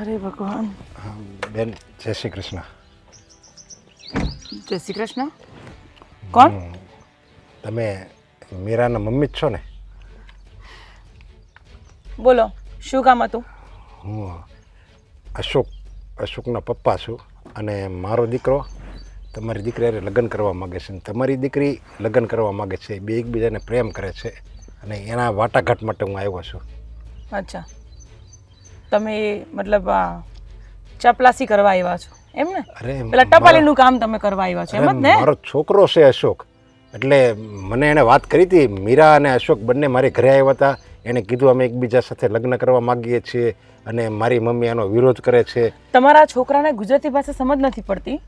અરે ભગવાન. હા, બેન જય શ્રી કૃષ્ણ. જય શ્રી કૃષ્ણ. કોણ? તમે મીરાના મમ્મી જ છો ને? બોલો શું કામ હતું? હું અશોક અશોકના પપ્પા છું અને મારો દીકરો તમારી દીકરી લગ્ન કરવા માગે છે. તમારી દીકરી લગ્ન કરવા માગે છે. બે એકબીજાને પ્રેમ કરે છે અને એના વાટાઘાટ માટે હું આવ્યો છું. અચ્છા. તમે મતલબ ચપલાસી કરવા આવ્યા છો. એમ ને? અરે પેલા ટપાલીનું કામ તમે કરવા આવ્યા છો. એમ જ ને? મારો છોકરો છે અશોક. એટલે મને એને વાત કરી હતી મીરા અને અશોક બંને મારી ઘરે આવ્યા હતા. એને કીધું અમે એકબીજા સાથે લગ્ન કરવા માગીએ છીએ અને મારી મમ્મી આનો વિરોધ કરે છે. તમારા છોકરાને ગુજરાતી ભાષા સમજ નથી પડતી.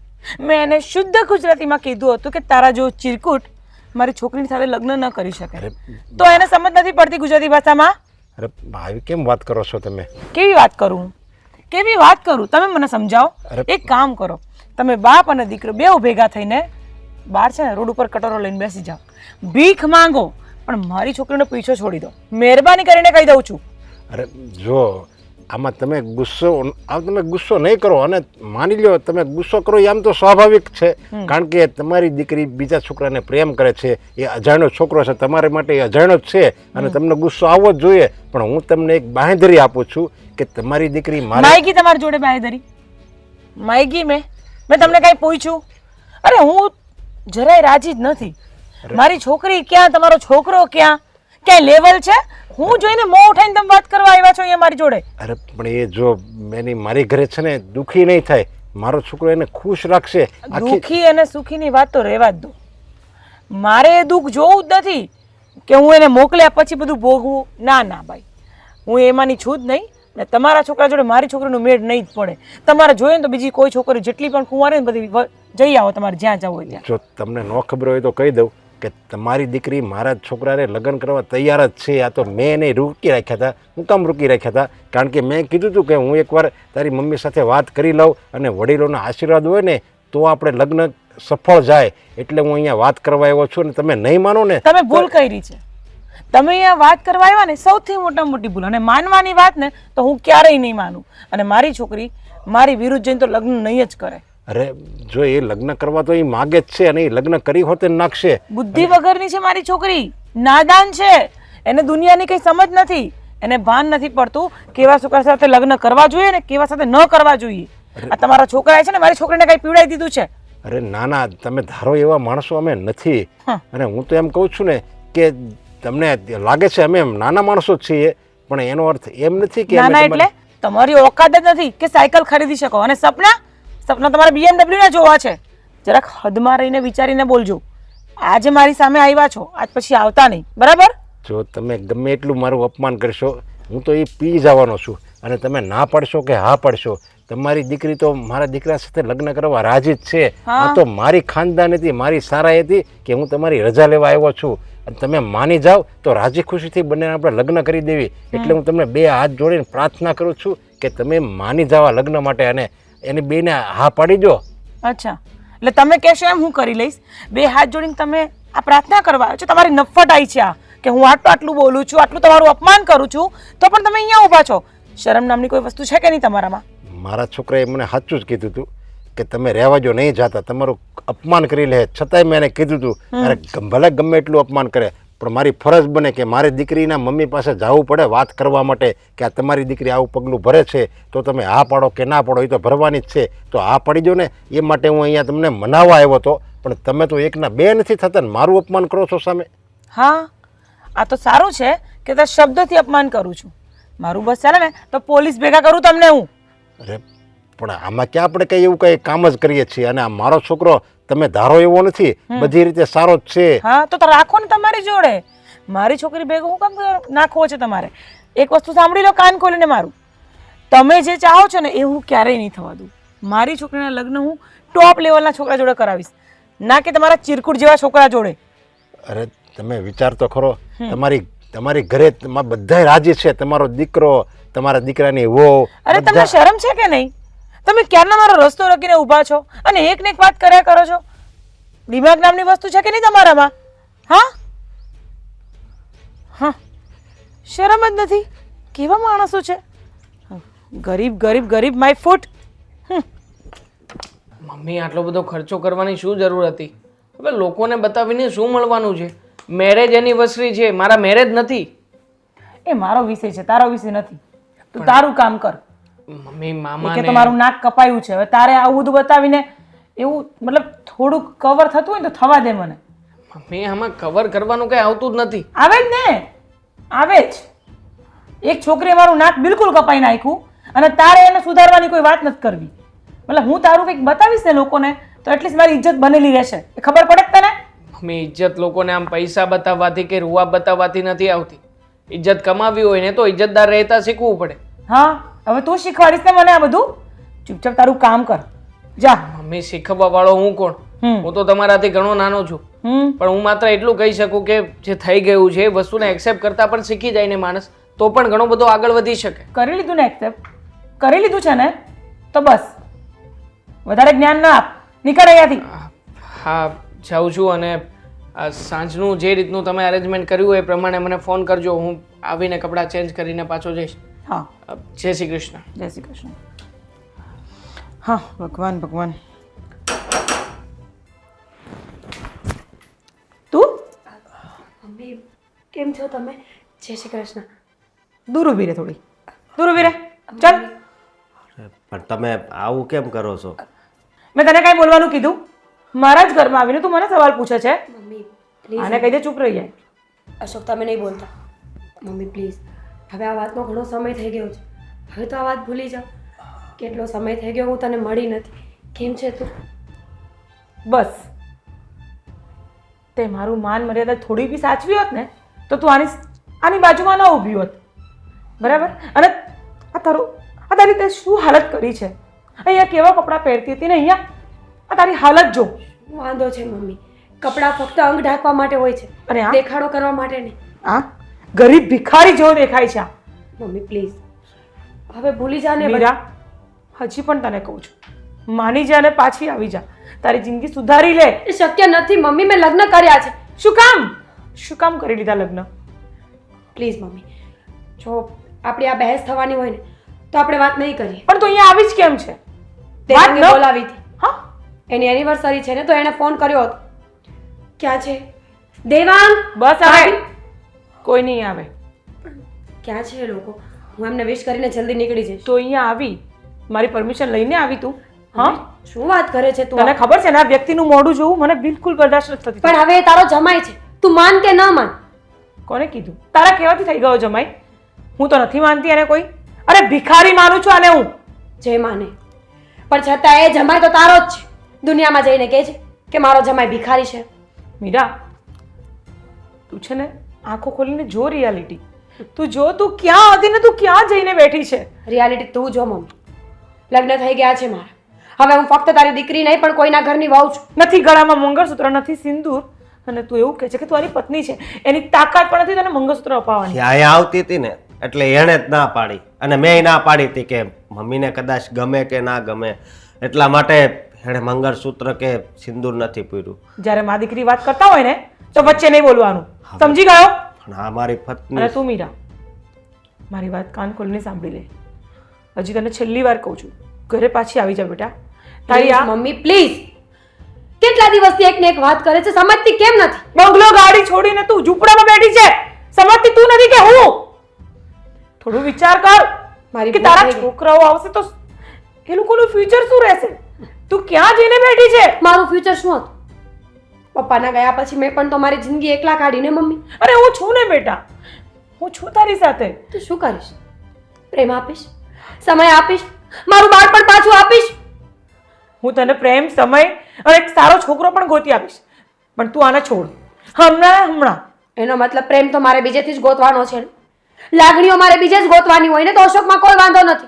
મેં એને શુદ્ધ ગુજરાતીમાં કીધું હતું કે તારા જો ચિરકુટ મારી છોકરીની સાથે લગ્ન ન કરી શકે. તો એને સમજ નથી પડતી ગુજરાતી ભાષામાં? અરે ભાઈ કેમ વાત કરો છો તમે? કેવી વાત કરું? કેવી વાત કરું? તમે મને સમજાવો. એક કામ કરો. તમે બાપ અને દીકરો બેઉ ભેગા થઈને બહાર છે ને રોડ ઉપર કટોરો લઈને બેસી જાઓ. ભીખ માંગો પણ મારી છોકરીનો પીછો છોડી દો. મહેરબાની કરીને કહી દઉં છું. અરે જો આમાં તમે ગુસ્સો તમે ગુસ્સો નહીં કરો અને માની લ્યો તમે ગુસ્સો કરો એ આમ તો સ્વાભાવિક છે. કારણ કે તમારી દીકરી બીજા છોકરાને પ્રેમ કરે છે. એ અજાણ્યો છોકરો છે. તમારા માટે એ અજાણ્યો જ છે અને તમને ગુસ્સો આવવો જ જોઈએ. પણ હું તમને એક બાંહેધરી આપું છું કે તમારી દીકરી મારે માયગી તમારી જોડે બાંહેધરી. માયગી મેં. મેં તમને કાંઈ પૂછ્યું? અરે હું જરાય રાજી જ નથી. મારી છોકરી ક્યાં? તમારો છોકરો ક્યાં? ક્યાંય લેવલ છે? હું જોઈને મોં ઉઠાઈને તમે વાત કરવા આવ્યા છો એ મારી જોડે? અરે પણ એ જો એની મારી ઘરે છે ને દુઃખી નહીં થાય. મારો છોકરો એને ખુશ રાખશે. દુખી દુઃખી અને સુખીની વાત તો રહેવા જ દો. મારે એ દુઃખ જોવું જ નથી કે હું એને મોકલ્યા પછી બધું ભોગવું. ના ના ભાઈ. હું એમાંની છું જ નહીં. ને તમારા છોકરા જોડે મારી છોકરીનું મેળ નહીં જ પડે. તમારે જોઈએ ને તો બીજી કોઈ છોકરી જેટલી પણ કુંવારી ને બધી જઈ આવો તમારે જ્યાં જવું હોય ત્યાં. જો તમને ન ખબર હોય તો કહી દઉં. કે તમારી દીકરી મારા છોકરાને લગ્ન કરવા તૈયાર જ છે. આ તો મેં એને રોકી રાખ્યા હતા હું કામ રોકી રાખ્યા હતા. કારણ કે મેં કીધું હતું કે હું એકવાર તારી મમ્મી સાથે વાત કરી લઉં અને વડીલોના આશીર્વાદ હોય ને તો આપણે લગ્ન સફળ જાય. એટલે હું અહીંયા વાત કરવા આવ્યો છું અને તમે નહીં માનો ને તમે ભૂલ કરી છે. તમે અહીંયા વાત કરવા આવ્યા ને સૌથી મોટા મોટી ભૂલ. અને માનવાની વાત ને તો હું ક્યારેય નહીં માનું. અને મારી છોકરી મારી વિરુદ્ધ જઈને તો લગ્ન નહીં જ કરે. અરે જો એ લગ્ન કરવા તો એ માગે જ છે અને એ લગ્ન કરી હોતે નાખશે. બુદ્ધિ વગરની છે મારી છોકરી. નાદાન છે. એને દુનિયાની કઈ સમજ નથી. એને ભાન નથી પડતું કેવા છોકરા સાથે લગ્ન કરવા જોઈએ ને કેવા સાથે ન કરવા જોઈએ. આ તમારા છોકરાએ છે ને મારી છોકરીને કઈ પીવડાવી દીધું છે? અરે ના ના તમે ધારો એવા માણસો અમે નથી. અને હું તો એમ કહું છું ને કે તમને લાગે છે અમે નાના માણસો છીએ પણ એનો અર્થ એમ નથી કે નાના એટલે તમારી ઓકાત જ નથી કે સાયકલ ખરીદી શકો. અને સપના? સપના તમારે BMW ના જોવા છે. જરાક હદમાં રહીને વિચારીને બોલજો. આજે મારી સામે આવ્યા છો આજ પછી આવતા નહીં. બરાબર? જો તમે ગમે એટલું મારું અપમાન કરશો હું તો એ પી જવાનો છું. અને તમે ના પડશો કે હા પડશો તમારી દીકરી તો મારા દીકરા સાથે લગ્ન કરવા રાજી જ છે. આ તો મારી ખાનદાન હતી મારી સારાઈ હતી કે હું તમારી રજા લેવા આવ્યો છું. અને તમે માની જાઓ તો રાજી ખુશીથી બંને આપણે લગ્ન કરી દેવી. એટલે હું. તમને બે હાથ જોડીને પ્રાર્થના કરું છું કે તમે માની જાવા લગ્ન માટે અને એની બેને હા પાડી દો. અચ્છા. એટલે તમે કહેશો એમ હું કરી લઈશ. બે હાથ જોડીને તમે આ પ્રાર્થના કરવા આવ્યો છો. તમારી નફટ આવી છે આ. કે હું આટલું આટલું બોલું છું આટલું તમારું અપમાન કરું છું તો પણ તમે અહીંયા ઊભા છો. શરમ નામની કોઈ વસ્તુ છે કે નહીં તમારામાં? મારા છોકરાએ મને સાચું જ કીધું હતું કે તમે રહેવા જો નહીં જાતા તમારું અપમાન કરી લે. છતાંય મેં એને કીધું હતું અરે ભલે ગમે એટલું અપમાન કરે પણ મારી ફરજ બને કે મારે દીકરીના મમ્મી પાસે જવું પડે વાત કરવા માટે કે આ તમારી દીકરી આવું પગલું ભરે છે તો તમે હા પાડો કે ના પાડો એ તો ભરવાની જ છે. તો હા પાડી દો ને એ માટે હું અહીંયા તમને મનાવવા આવ્યો હતો. પણ તમે તો એકના બે નથી થતા ને મારું અપમાન કરો છો સામે? હા આ તો સારું છે કે તે શબ્દથી અપમાન કરું છું. મારું બસ ચાલે ને તો પોલીસ ભેગા કરું તમને હું. અરે પણ આમાં ક્યાં આપણે કંઈ એવું કંઈ કામ જ કરીએ છીએ? અને આ મારો છોકરો તમે ધારો એવો નથી બધી રીતે સારો જ છે. હા તો રાખો ને તમારી જોડે. મારી છોકરી ભેગું હું કામ નાખવો છે તમારે? એક વસ્તુ સાંભળી લો કાન ખોલીને મારું. તમે જે ચાહો છો ને એ હું ક્યારેય નહીં થવા દઉં. મારી છોકરીના લગ્ન હું ટોપ લેવલના છોકરા જોડે કરાવીશ. ના કે તમારા ચિરકુટ જેવા છોકરા જોડે. અરે તમે વિચાર તો ખરો. તમારી તમારી ઘરે બધા રાજી છે. તમારો દીકરો તમારા દીકરાની વહુ અરે તમને શરમ છે કે નહીં? તમે ક્યારના મારો રસ્તો રોકીને ઊભા છો? અને એક ને એક વાત કર્યા કરો છો? દિમાગ નામની વસ્તુ છે કે નહીં તમારામાં? હા? હા. શરમ જ નથી. કેવા માણસો છે? ગરીબ ગરીબ ગરીબ માય ફૂટ મમ્મી આટલો બધો ખર્ચો કરવાની શું જરૂર હતી? હવે લોકોને બતાવીને શું મળવાનું છે? મેરેજ એનિવર્સરી છે. મારા મેરેજ નથી. એ મારો વિષય છે તારો વિષય નથી. તું તારું કામ કર. મમ્મી મામા કે તમારું નાક કપાયું છે. હવે તારે આવું બધું બતાવીને એવું મતલબ થોડુંક કવર થતું હોય તો થવા દે મને. મમ્મી આમાં કવર કરવાનું કઈ આવતું જ નથી. આવે જ ને. આવે જ. એક છોકરીએ મારું નાક બિલકુલ કપાઈ નાખ્યું અને તારે એને સુધારવાની કોઈ વાત નથી કરવી. મતલબ હું તારું કંઈક બતાવીશ ને લોકોને તો એટલીસ્ટ મારી ઇજ્જત બનેલી રહેશે. એ ખબર પડે તને? મમ્મી ઇજ્જત લોકોને આમ પૈસા બતાવવાથી કે રૂવા બતાવવાથી નથી આવતી. ઇજ્જત કમાવી હોય ને તો ઇજ્જતદાર રહેતા શીખવું પડે. હા. હવે તું શીખવાડીશ ને મને આ બધું? ચૂપચાપ તારું કામ કર. જા. મમ્મી શીખવવા વાળો હું કોણ? હું તો તમારાથી ઘણો નાનો છું. પણ હું માત્ર એટલું કહી શકું કે જે થઈ ગયું છે એ વસ્તુને એક્સેપ્ટ કરતા પણ શીખી જાય ને માણસ તો પણ ઘણો બધો આગળ વધી શકે. કરી લીધું ને એક્સેપ્ટ કરી લીધું છે ને? તો બસ. વધારે જ્ઞાન ના આપ. નીકળ અહીંયાથી. હા જાઉં છું અને સાંજનું જે રીતનું તમે અરેન્જમેન્ટ કર્યું એ પ્રમાણે મને ફોન કરજો. હું આવીને કપડાં ચેન્જ કરીને પાછો જઈશ. હા. જય શ્રી કૃષ્ણ. જય શ્રી કૃષ્ણ. હા ભગવાન ભગવાન. તું? મમ્મી કેમ છો તમે? જય શ્રી કૃષ્ણ. દૂર ઊભી રહે થોડી. દૂર ઊભી રહે ચાલ. પણ તમે આવું કેમ કરો છો? મેં તને કાંઈ બોલવાનું કીધું? મારા જ ઘરમાં આવીને તું મને સવાલ પૂછે છે. મમ્મી પ્લીઝ આને કહી દે ચૂપ રહી જાય. અશોક તમે નહીં બોલતા. મમ્મી પ્લીઝ હવે આ વાતનો ઘણો સમય થઈ ગયો છે. હવે તો આ વાત ભૂલી જાઓ. કેટલો સમય થઈ ગયો હું તને મળી નથી. કેમ છે તું? બસ. તે મારું માન મર્યાદા થોડી બી સાચવી હોત ને તો તું આની આની બાજુમાં ન ઊભી હોત. બરાબર? અને આ તારું આ તારી તે શું હાલત કરી છે? અહીંયા કેવા કપડાં પહેરતી હતી ને અહીંયા? આ તારી હાલત જો. વાંધો છે મમ્મી. કપડાં ફક્ત અંગ ઢાંકવા માટે હોય છે. અને આ? દેખાડો કરવા માટે નહીં. આ? ગરીબ ભિખારી જેવો દેખાય છે આ. મમ્મી પ્લીઝ હવે ભૂલી જા ને મીરા હજી પણ તને કહું છું. માની જા અને પાછી આવી જા. તારી જિંદગી સુધારી લે. એ શક્ય નથી મમ્મી મેં લગ્ન કર્યા છે. શું કામ? શું કામ કરી લીધા લગ્ન? Please mummy. જો આપણી આ બહેસ થવાની હોય ને તો આપણે વાત નહીં કરીએ. પણ તું અહીંયા આવી જ કેમ છે? વાત ન- બોલાવી હતી. હા? એની એનિવર્સરી છે ને તો એણે ફોન કર્યો હતો. ક્યાં છે? દેવાંગ? બસ હવે. ભાભી? કોઈ નહીં આવે. ક્યાં છે એ લોકો? હું એમને વિશ કરીને જલ્દી નીકળી જઈશ. તો અહીંયા આવી. મારી પરમિશન લઈને આવી તું. હા? શું વાત કરે છે તું? તને ખબર છે ને આ વ્યક્તિનું મોઢું જોવું મને બિલકુલ બરદાસ્ત નથી થતી. પણ હવે એ તારો જમાય છે. તું માન કે ન માન? કોને કીધું? તારા કેવાથી થઈ ગયો જમાઈ? હું તો નથી માનતી એને કોઈ. અરે ભિખારી માનું છું આને હું. જે માને. પણ છતાં એ જમાય તો તારો જ છે. દુનિયામાં જઈને કહે છે કે મારો જમાય ભિખારી છે. મીરા તું છે ને આંખો ખોલીને જો રિયાલિટી તું જો તું ક્યાં હતી ને તું ક્યાં જઈને બેઠી છે? રિયાલિટી તું જો મમ્મી. લગ્ન થઈ ગયા છે મારા. હવે હું ફક્ત તારી દીકરી નહીં પણ કોઈના ઘરની વહુ છું. નથી ગળામાં મંગળસૂત્ર નથી સિંદૂર. અને તું એવું કહે છે કે તું આની પત્ની છે. એની તાકાત પણ નથી તને મંગળસૂત્ર અપાવવાની. એ આવતી હતી ને એટલે એણે જ ના પાડી. અને મેં ના પાડી હતી કે મમ્મીને કદાચ ગમે કે ના ગમે. એટલા માટે એણે મંગળસૂત્ર કે સિંદૂર નથી પૂર્યું જ્યારે મા દીકરી વાત કરતા હોય ને તો વચ્ચે નહીં બોલવાનું. સમજી ગયો? પણ આ મારી અને પત્ની તું મીરા મારી વાત કાન ખોલીને સાંભળી લે. હજી તને છેલ્લી વાર કહું છું. ઘરે પાછી આવી જા બેટા. તારી આ મમ્મી પ્લીઝ. કેટલા દિવસથી એક ને એક વાત કરે છે સમજતી કેમ નથી? બંગલો ગાડી છોડીને તું ઝૂંપડામાં બેઠી છે. સમજતી તું નથી કે હું? થોડું વિચાર કર મારી કે તારા છોકરાઓ આવશે તો એ લોકોનું ફ્યુચર શું રહેશે? તું ક્યાં જઈને બેઠી છે? મારું ફ્યુચર શું હતું? પપ્પાના ગયા પછી મેં પણ તો મારી જિંદગી એકલા કાઢીને મમ્મી. અરે હું છું ને બેટા. હું છું તારી સાથે. તું શું કરીશ? પ્રેમ આપીશ? સમય આપીશ? મારું બાળપણ પાછું આપીશ? હું તને પ્રેમ સમય અને એક સારો છોકરો પણ ગોતી આપીશ. પણ તું આને છોડ. હમણાં હમણાં. એનો મતલબ પ્રેમ તો મારે બીજેથી જ ગોતવાનો છે ને. લાગણીઓ મારે બીજે જ ગોતવાની હોય ને તો અશોકમાં કોઈ વાંધો નથી.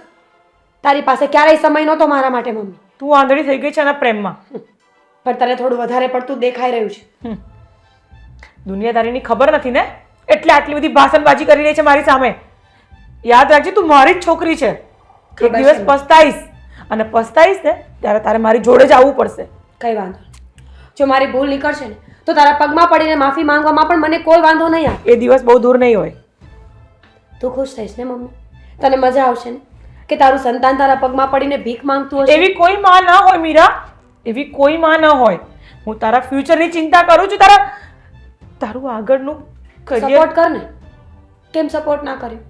તારી પાસે ક્યારેય સમય નહોતો મારા માટે મમ્મી. તું આંધળી થઈ ગઈ છે આના પ્રેમમાં. પણ તને થોડું વધારે પડતું દેખાઈ રહ્યું છે. હમ. દુનિયાદારીની ખબર નથી ને? એટલે આટલી બધી ભાષણબાજી કરી રહી છે મારી સામે. યાદ રાખજે તું મારી જ છોકરી છે. એક ખબર દિવસ. પસ્તાઈશ. અને પસ્તાઈશ ને ત્યારે તારે મારી જોડે જ આવવું પડશે. કઈ વાંધો નહીં. જો મારી ભૂલ નીકળશે ને તો તારા પગમાં પડીને માફી માંગવામાં પણ મને કોઈ વાંધો નહીં આવે. એ દિવસ બહુ દૂર નહીં હોય. તું ખુશ થઈશ ને મમ્મી? તને મજા આવશે ને? કે તારું સંતાન તારા પગમાં પડીને ભીખ માંગતું હશે? એવી કોઈ માં ના હોય મીરા. એવી કોઈ માં ન હોય. હું તારા ફ્યુચરની ચિંતા કરું છું તારા તારું આગળનું સપોર્ટ કર ને કેમ સપોર્ટ ના કર્યો?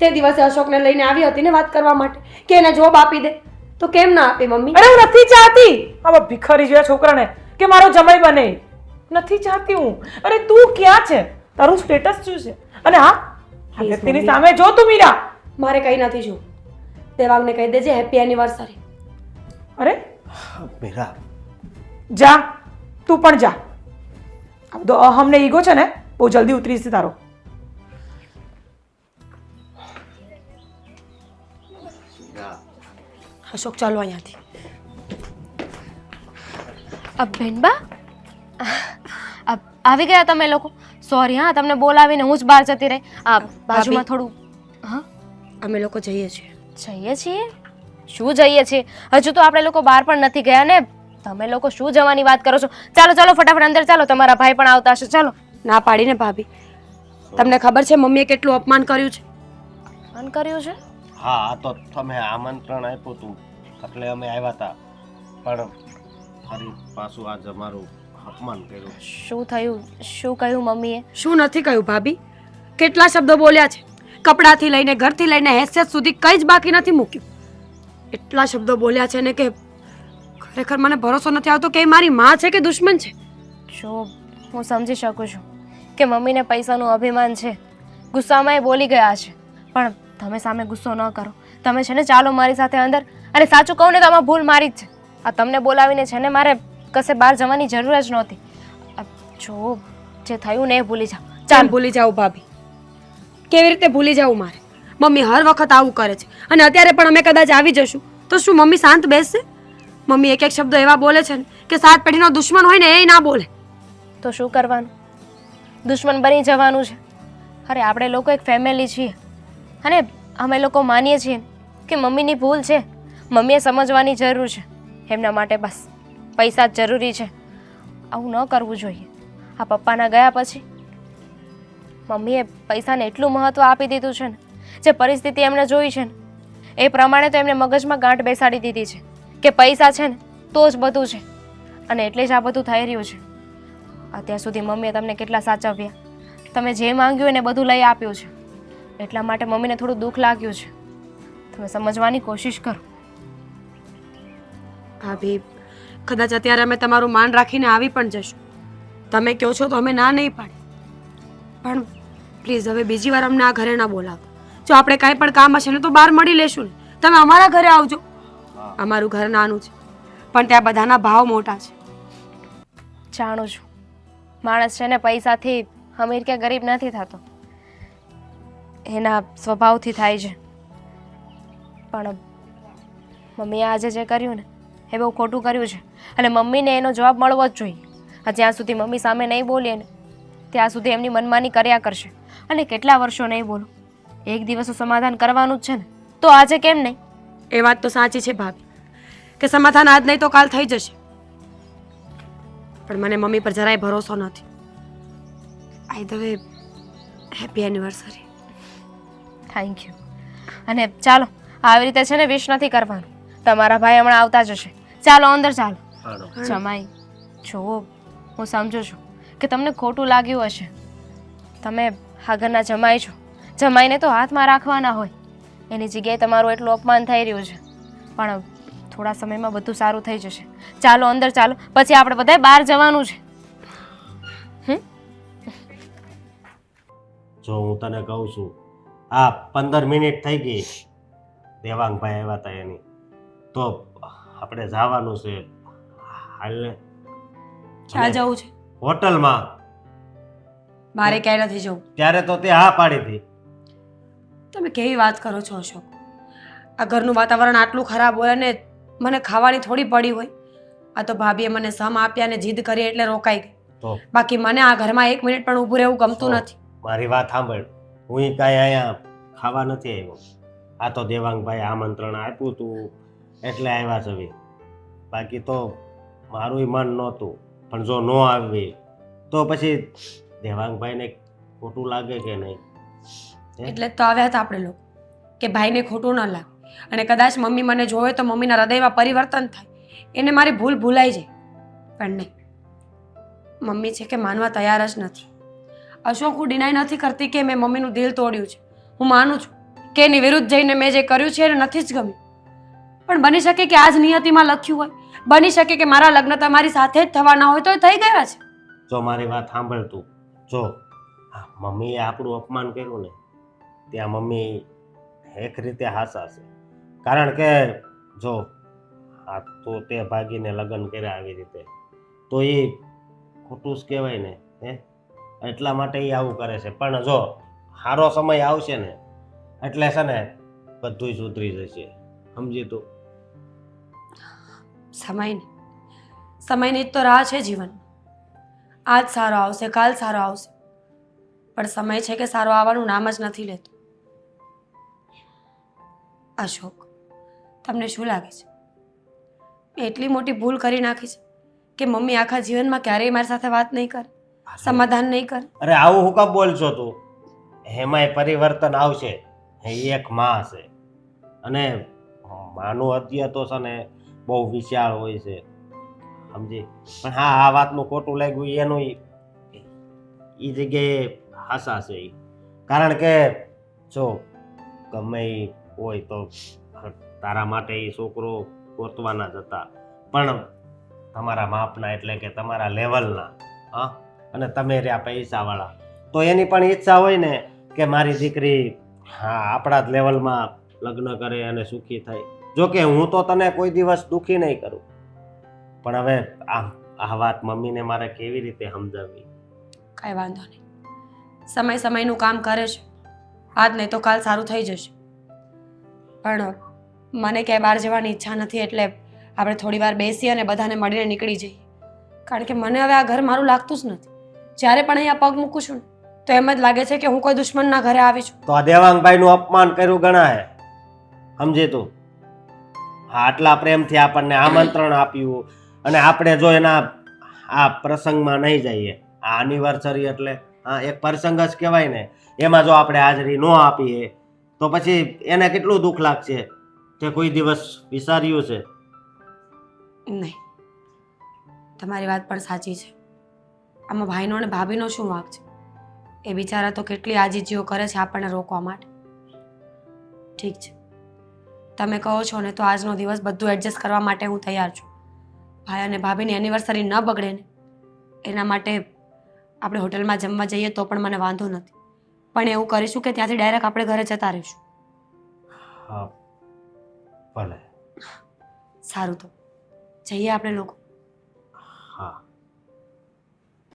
તે દિવસે અશોકને લઈને આવી હતી ને વાત કરવા માટે કે એને જોબ આપી દે. તો કેમ ના આપે મમ્મી? અરે હું નથી ચાહતી. આવા ભિખારી જેવા છોકરાને કે મારો જમાઈ બને. નથી ચાહતી હું. અરે તું ક્યાં છે? તારું સ્ટેટસ શું છે? અને હા વ્યક્તિની સામે જો તું મીરા. મારે કઈ નથી જોવું. દેવાંગને કહી દેજે હેપી એનિવર્સરી અરે? મીરા. જા તું પણ જા. આ બધો અહમ ને ઈગો છે ને બહુ જલ્દી ઉતરી જશે તારો અશોક ચાલો અહીંયાથી. અબ બેનબા? અબ આવી ગયા તમે લોકો? સોરી હા તમને બોલાવીને હું જ બહાર જતી રહી. આ બાજુમાં થોડું હા? અમે લોકો જઈએ છીએ. જઈએ છીએ? શું જઈએ છીએ? હજુ તો આપણે લોકો બહાર પણ નથી ગયા ને. તમે લોકો શું જવાની વાત કરો છો? ચાલો ચાલો ફટાફટ અંદર ચાલો. તમારા ભાઈ પણ આવતા હશે. ચાલો. ના પાડીને ભાભી. તમને ખબર છે મમ્મીએ કેટલું અપમાન કર્યું છે? અપમાન કર્યું છે? હા આ તો તમે આમંત્રણ આપ્યું હતું. એટલે અમે આવ્યા હતા. પણ ફરી પાછું આજ અમારું અપમાન કર્યું. શું થયું? શું કહ્યું મમ્મીએ? શું નથી કહ્યું ભાભી? કેટલા શબ્દો બોલ્યા છે? કપડાથી લઈને ઘરથી લઈને હેસિયત સુધી કંઈ જ બાકી નથી મૂક્યું. એટલા શબ્દો બોલ્યા છે ને કે ખરેખર મને ભરોસો નથી આવતો કે મારી માં છે કે દુશ્મન છે? જો હું સમજી શકું છું કે મમ્મીને પૈસાનું અભિમાન છે. ગુસ્સામાં એ બોલી ગયા છે. પણ તમે સામે ગુસ્સો ન કરો. તમે છે ને ચાલો મારી સાથે અંદર. અને સાચું કહું ને તો આમાં ભૂલ મારી જ છે. આ તમને બોલાવીને છે ને મારે કશે બહાર જવાની જરૂર જ નહોતી. જો જે થયું ને એ ભૂલી જાઓ. ચાલ ચાલ. ભૂલી જાઓ ભાભી. કેવી રીતે ભૂલી જાઉં મારે? મમ્મી હર વખત આવું કરે છે. અને અત્યારે પણ અમે કદાચ આવી જશું. તો શું મમ્મી શાંત બેસશે? મમ્મી એક એક શબ્દ એવા બોલે છે ને કે સાત પેઢીનો દુશ્મન હોય ને એ ના બોલે. તો શું કરવાનું? દુશ્મન બની જવાનું છે. અરે, આપણે લોકો એક ફેમિલી છીએ. અને અમે લોકો માનીએ છીએ કે મમ્મીની ભૂલ છે. મમ્મીએ સમજવાની જરૂર છે. એમના માટે બસ, પૈસા જ જરૂરી છે. આવું ન કરવું જોઈએ. આ પપ્પાના ગયા પછી મમ્મીએ પૈસાને એટલું મહત્ત્વ આપી દીધું છે ને, જે પરિસ્થિતિ એમણે જોઈ છે ને, એ પ્રમાણે તો એમને મગજમાં ગાંઠ બેસાડી દીધી છે કે પૈસા છે ને, તો જ બધું છે. અને એટલે જ આ બધું થઈ રહ્યું છે. અત્યાર સુધી મમ્મીએ તમને કેટલા સાચવ્યા? તમે જે માંગ્યું એને બધું લઈ આપ્યું છે. એટલા માટે મમ્મીને થોડું દુઃખ લાગ્યું છે. તમે સમજવાની કોશિશ કરો. ભાભી કદાચ અત્યારે અમે તમારું માન રાખીને આવી પણ જશું. તમે કહો છો તો અમે ના નહીં પાડી. પણ પ્લીઝ હવે બીજી વાર અમને આ ઘરે ના બોલાવો. જો આપણે કાંઈ પણ કામ હશે ને તો બહાર મળી લેશું ને. તમે અમારા ઘરે આવજો. અમારું ઘર નાનું છે. પણ ત્યાં બધાના ભાવ મોટા છે. જાણું છું. માણસ છે ને પૈસાથી અમીર કે ગરીબ નથી થતો. એના સ્વભાવથી થાય છે. પણ મમ્મીએ આજે જે કર્યું ને એ બહુ ખોટું કર્યું છે. અને મમ્મીને એનો જવાબ મળવો જ જોઈએ. જ્યાં સુધી મમ્મી સામે નહીં બોલીએ ને ત્યાં સુધી એમની મનમાની કર્યા કરશે. અને કેટલા વર્ષો નહીં બોલો? એક દિવસ સમાધાન કરવાનું જ છે ને. તો આજે કેમ નહીં? એ વાત તો સાચી છે ભાભી. કે સમાધાન આજ નહીં તો કાલ થઈ જશે. પણ મને મમ્મી પર જરાય ભરોસો નથી. By the way happy anniversary thank you અને ચાલો આવી રીતે છે ને વિશ નથી કરવાનું. તમારા ભાઈ હમણાં આવતા જ હશે ચાલો અંદર ચાલો. જમાઈ જુઓ હું સમજુ છું કે તમને ખોટું લાગ્યું હશે. તમે આ ઘરના જમાઈ છો. જમાઈને તો હાથમાં રાખવાના હોય. એની જગ્યાએ તમારું એટલું અપમાન થઈ રહ્યું છે. પણ થોડા સમયમાં બધું સારું થઈ જશે. ચાલો અંદર ચાલો. પછી આપણે બધાય બહાર જવાનું છે. જો હું તને કહું છું આ પંદર મિનિટ થઈ ગઈ. દેવાંગભાઈ આવ્યા હતા એની. તો આપણે જવાનું છે. હાલને ક્યાં જવું છે? હોટલમાં. મારે ક્યાંય નથી જવું. ત્યારે તો તે હા પાડી હતી તમે કેવી વાત કરો છો અશોક? આ ઘરનું વાતાવરણ આટલું ખરાબ હોય અને મને ખાવાની થોડી પડી હોય. આ તો ભાભીએ મને સમ આપ્યા અને જીદ કરી એટલે રોકાઈ ગઈ. તો? બાકી મને આ ઘરમાં એક મિનિટ પણ ઊભું રહેવું ગમતું નથી. મારી વાત સાંભળ. હું કાંઈ અહીંયા ખાવા નથી આવ્યો. આ તો દેવાંગભાઈ આમંત્રણ આપ્યું હતું એટલે આવ્યા છે બાકી તો મારું મન નહોતું. પણ જો ન આવી તો પછી દેવાંગભાઈને ખોટું લાગે કે નહીં? એટલે તો આવ્યા હતા આપણે લોકો કે ભાઈને ખોટું ન લાગે. અને કદાચ મમ્મી મને જોવે તો મમ્મીના હૃદયમાં પરિવર્તન થાય. એને મારી ભૂલ ભૂલાઈ જાય. પણ નહીં. મમ્મી છે કે માનવા તૈયાર જ નથી. અશોક હું ડિનાય નથી કરતી કે મેં મમ્મીનું દિલ તોડ્યું છે. હું માનું છું કે એની વિરુદ્ધ જઈને મેં જે કર્યું છે એને નથી જ ગમ્યું. પણ બની શકે કે આજ નિયતિમાં લખ્યું હોય બની શકે કે મારા લગ્ન તમારી સાથે જ થવાના હોય તો થઈ ગયા છે. જો મારી વાત સાંભળ તું જો હા મમ્મીએ આપણું અપમાન કર્યું ને, ત્યાં મમ્મી એક રીતે હાસા છે. કારણ કે, જો, આ તો તે ભાગીને લગ્ન કર્યા આવી રીતે, તો એ ખોટું જ કહેવાય ને, હે? એટલા માટે એ આવું કરે છે. પણ જો સારો સમય આવશે ને, એટલે છે ને બધું સુધરી જશે. સમજી તું? સમયની સમયની તો રાહ છે જીવન આજ સારો આવશે કાલ સારો આવશે. પણ સમય છે કે સારો આવવાનું નામ જ નથી લેતો. અશોક તમને શું લાગે છે? મેં એટલી મોટી ભૂલ કરી નાખી છે કે મમ્મી આખા જીવનમાં ક્યારેય મારી સાથે વાત નહીં કરે સમાધાન નહીં કરે. અરે આવું હું કામ બોલશો તું? એમાંય પરિવર્તન આવશે. એ એક માં છે અને માનું અત્યારે તો છે ને બહુ વિશાળ હોય છે. સમજી? પણ હા, આ વાતનું ખોટું લાગ્યું, એનું એ જગ્યાએ હાસા છે એ કારણ કે, જો, ગમે હોય તો તારા માટે એ છોકરો ગોતવાના જ હતા. પણ તમારા માપના એટલે કે તમારા લેવલના, હા? અને તમે રહ્યા પૈસાવાળા. તો એની પણ ઈચ્છા હોય ને કે મારી દીકરી, હા, આપણા જ લેવલમાં લગ્ન કરે અને સુખી થાય. જોકે હું તો તને કોઈ દિવસ દુઃખી નહીં કરું. પણ હવે આ આ વાત મમ્મીને મારે કેવી રીતે સમજાવવી? કાંઈ વાંધો નહીં. સમય સમયનું કામ કરે છે. આજ નહીં તો કાલ સારું થઈ જશે. પણ મને ક્યાંય બહાર જવાની ઈચ્છા નથી એટલે આપણે થોડી વાર બેસી અને બધાને મળીને નીકળી જઈએ. કારણ કે મને હવે આ ઘર મારું લાગતું જ નથી. જ્યારે પણ અહીંયા પગ મૂકું છું તો એમ જ લાગે છે કે હું કોઈ દુશ્મનના ઘરે આવી છું. તો આ દેવાંગભાઈનું અપમાન કર્યું ગણાય. સમજે તું? હા આટલા પ્રેમથી આપણને આમંત્રણ આપ્યું અને આપણે જો એના આ પ્રસંગમાં નહીં જઈએ, આ એનિવર્સરી એટલે, હા, એક પ્રસંગ જ કહેવાય ને, એમાં જો આપણે હાજરી ન આપીએ, તો પછી એને કેટલું દુઃખ લાગશે તે કોઈ દિવસ વિચાર્યું છે? નહીં. તમારી વાત પણ સાચી છે. આમાં ભાઈનો અને ભાભીનો શું વાંક છે? એ બિચારા તો કેટલી આજીજીઓ કરે છે આપણને રોકવા માટે. ઠીક છે. તમે કહો છો ને તો આજનો દિવસ બધું એડજસ્ટ કરવા માટે હું તૈયાર છું. ભાઈ અને ભાભીની એનિવર્સરી ન બગડે ને એના માટે આપણે હોટલમાં જમવા જઈએ તો પણ મને વાંધો નથી. પણ એવું કરીશું કે ત્યાંથી ડાયરેક્ટ આપણે ઘરે જતા રહીશું. હા ભલે. સારું તો. જઈએ આપણે લોકો.